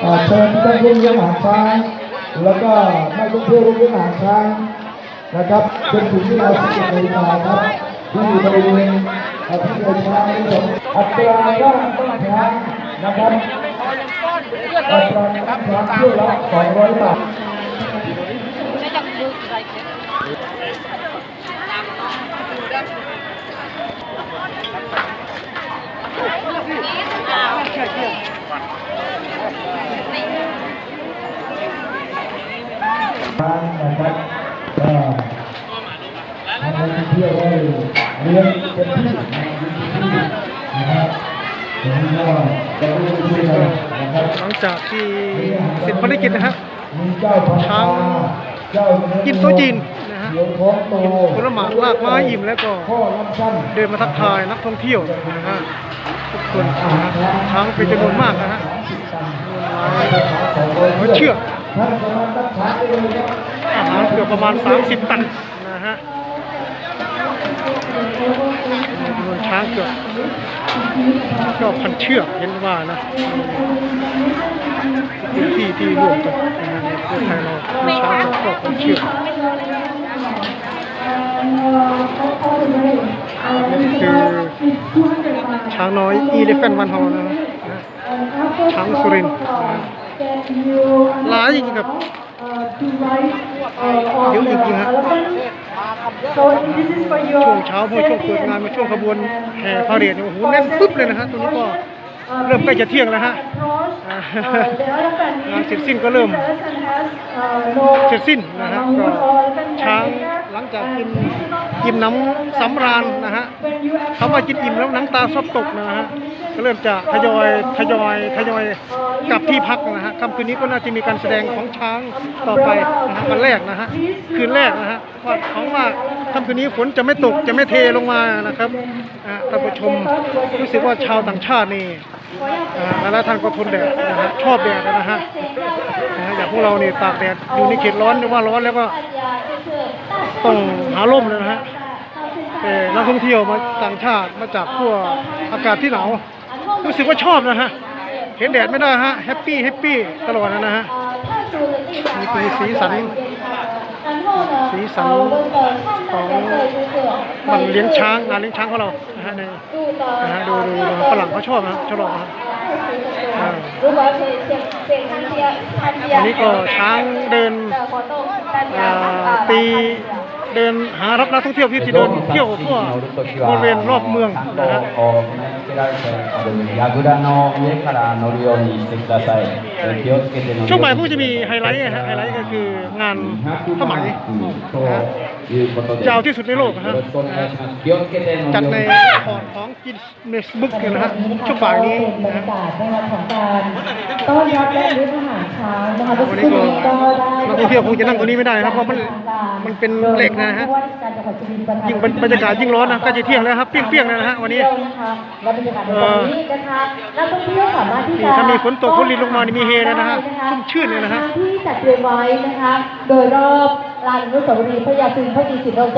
เอ่อเชิญท่านผู้เลี้ยงอาหารช้างแล้วก็นักท่องเที่ยวผู้เลี้ยงอาหารช้างนะครับจนถึงเวลา11นาฬิกาครับที่บริเวณเอ่อที่เดินช้างที่ผมอัตราว่างต้นช้างนะครับอัตราต้นช้างเที่ยวละ200บาททาง นะครับก็ทางนักท่องเที่ยวได้เลี้ยงเต็มที่นะครับผมก็จะไม่ได้วยนะครับหลังจากที่เสร็จภารกิจนะครับเช้างกินโต๊ะจีนนะฮะเดี๋ยวท้องโตผลหมากลากไม้อิ่มแล้วก็เดินมาทักทายนักท่องเที่ยวนะฮะทุกคนนะฮะช้างเป็นจำนวนมากนะฮะ หัวเชือกอาหารเกือบประมาณ 30 ตันนะฮะจำนวนช้างเกือบก็พันเชือกเห็นว่านะพื้นที่ที่รวมกันนะในประเทศไทยเราช้างก็พันเชือกนี่คือช้างน้อยอีเลฟเฟนวันฮอนะฮะช้างสุรินทร์ หลายจริงๆครับเยอะจริงๆฮะช่วงเช้าพอช่วงเปิดงานมาช่วงขบวนแห่พาเหรดเนี่ยโอ้โหแน่นปึ๊บเลยนะฮะตรงนี้ก็เริ่มใกล้จะเที่ยงแล้วฮะอ่างานเสร็จสิ้นก็เริ่มเสร็จสิ้นนะฮะก็ช้างหลังจากกินกินน้ำสำราญนะฮะ คำว่ากินอิ่มแล้วหนังตาซบตกนะฮะก็เริ่มจะทยอยทยอยทยอยกลับที่พักนะฮะค่ำคืนนี้ก็น่าจะมีการแสดงของช้างต่อไปนะฮะวันแรกนะฮะคืนแรกนะฮะว่าของว่าค่ำคืนนี้ฝนจะไม่ตกจะไม่เทลงมานะครับอ่าท่านผู้ชมรู้สึกว่าชาวต่างชาตินี่อ่าหลายๆท่านก็ทนแดดนะฮะชอบแดดนะฮะนะฮะอย่างพวกเราเนี่ตากแดดอยู่ในเขตร้อนหรือว่าร้อนแล้วก็ต้องหาร่มเลยนะฮะ ท่องเที่ยวมาต่างชาติมาจากทั่วอากาศที่หนาวรู้สึกว่าชอบนะฮะ เห็นแดดไม่ได้ฮะแฮปปี้แฮปปี้ตลอดนะฮะนี่คือสีสัน สีสันของมันเลี้ยงช้างงานเลี้ยงช้างของเรานะฮะในนะฮะดูดูฝรั่งเขาชอบนะชอบนะฮะอ่าอันนี้ก็ช้างเดินตี เดินหารับนักท่องเที่ยวที่จะเดินเที่ยวทั่วบริเวณรอบเมืองนะครับช่วงบ่ายกจะมีไฮไลท์ไฮไลท์ก็คืองานผ้าไหม จ้าที่สุดในโลกนะฮะจัดในขอนของกินเนสบุ๊กนะฮะช่วงบ่ายนี้นะฮะต้อนรับและเลี้ยงาหารเช้านะคะก็คือก็ได้นักท่องเที่ยวคงจะนั่งตรงนี้ไม่ได้นะครับเพราะมันมันเป็นเหล็กนะฮะยิ่งบรรยากาศยิ่งร้อนนะก็จะเที่ยงแล้วครับเปี้ยงๆแล้นะฮะวันนี้และบรรยากาศตรงนี้นะคะนักท่องเที่ยวสามารถที่จะถ้ามีฝนตกฝนลินลงมานี่มีเฮเลยนะฮะชุ่มชื่นเลยนะฮะที่จัดเตรียมไว้นะคะโดยรอบ ลานอนุสาวรีย์พระยาสุรินทร์พระดีสิทธิ์เราจอม